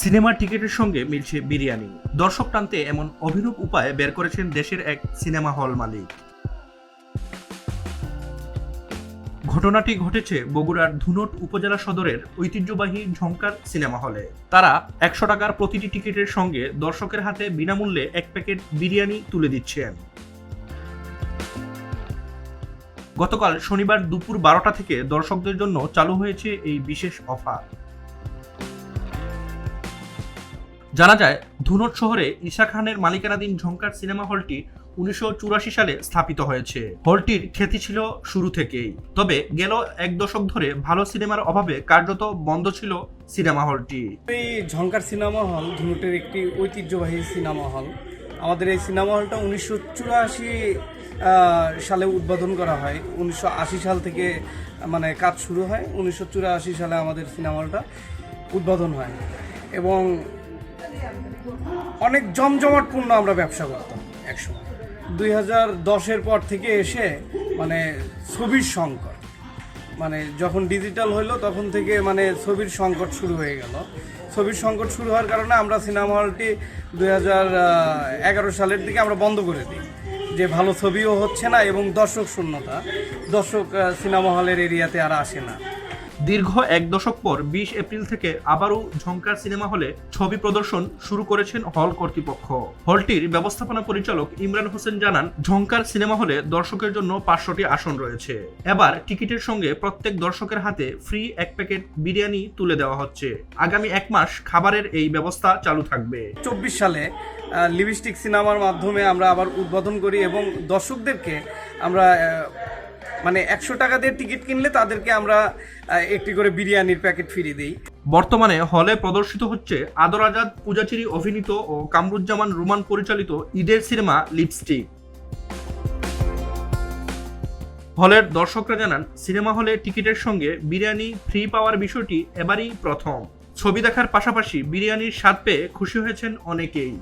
সিনেমার টিকিটের সঙ্গে মিলছে বিরিয়ানি। দর্শক টানতে এমন অভিনব উপায় বের করেছেন দেশের এক সিনেমা হল মালিক। ঘটনাটি ঘটেছে বগুড়ার ধুনট উপজেলা সদরের ঐতিহ্যবাহী ঝংকার সিনেমা হলে। তারা একশো টাকার প্রতিটি টিকিটের সঙ্গে দর্শকের হাতে বিনামূল্যে এক প্যাকেট বিরিয়ানি তুলে দিচ্ছেন। গতকাল শনিবার দুপুর বারোটা থেকে দর্শকদের জন্য চালু হয়েছে এই বিশেষ অফার। জানা যায়, ধুনট শহরে ঈশা খানের মালিকানাধীন ঝঙ্কার সিনেমা হলটি উনিশশো চুরাশি সালে স্থাপিত হয়েছে। হলটির খ্যাতি ছিল শুরু থেকেই। তবে গেল এক দশক ধরে ভালো সিনেমার অভাবে কার্যত বন্ধ ছিল সিনেমা হলটি। এই ঝঙ্কার সিনেমা হল ধুনুটের একটি ঐতিহ্যবাহী সিনেমা হল। আমাদের এই সিনেমা হলটা উনিশশো চুরাশি সালে উদ্বোধন করা হয়। উনিশশো আশি সাল থেকে মানে কাজ শুরু হয়। উনিশশো চুরাশি সালে আমাদের সিনেমা হলটা উদ্বোধন হয়। এবং অনেক জমজমাটপূর্ণ আমরা ব্যবসা করতাম একসময়। দুই হাজার দশের পর থেকে এসে মানে ছবির সংকট। মানে যখন ডিজিটাল হলো তখন থেকে মানে ছবির সংকট শুরু হয়ে গেল। ছবির সংকট শুরু হওয়ার কারণে আমরা সিনেমা হলটি দুই এগারো সালের দিকে আমরা বন্ধ করে দিই। যে ভালো ছবিও হচ্ছে না এবং দর্শক শূন্যতা। দর্শক সিনেমা হলের এরিয়াতে আর আসে না। দীর্ঘ এক দশক পর বিশ এপ্রিল থেকে আবারও ঝংকার সিনেমা হলে ছবি প্রদর্শন শুরু করেছেন হল কর্তৃপক্ষ। হলটির ব্যবস্থাপনা পরিচালক ইমরান হোসেন জানান, ঝংকার সিনেমা হলে দর্শকের জন্য পাঁচশোটি আসন রয়েছে। এবার টিকিটের সঙ্গে প্রত্যেক দর্শকের হাতে ফ্রি এক প্যাকেট বিরিয়ানি তুলে দেওয়া হচ্ছে। আগামী এক মাস খাবারের এই ব্যবস্থা চালু থাকবে। চব্বিশ সালে লিপস্টিক সিনেমার মাধ্যমে আমরা আবার উদ্বোধন করি এবং দর্শকদেরকে আমরা মানে একশো টাকা দিয়ে টিকিট কিনলে তাদেরকে আমরা একটি করে বিরিয়ানির প্যাকেট ফিরিয়ে দিই। বর্তমানে হলে প্রদর্শিত হচ্ছে আদর আজাদ পূজাচিরি অভিনীত ও কামরুজ্জামান রুমান পরিচালিত ঈদের সিনেমা লিপস্টিক। হলের দর্শকরা জানান, সিনেমা হলে টিকিটের সঙ্গে বিরিয়ানি ফ্রি পাওয়ার বিষয়টি এবারই প্রথম। ছবি দেখার পাশাপাশি বিরিয়ানির স্বাদ পেয়ে খুশি হয়েছেন অনেকেই।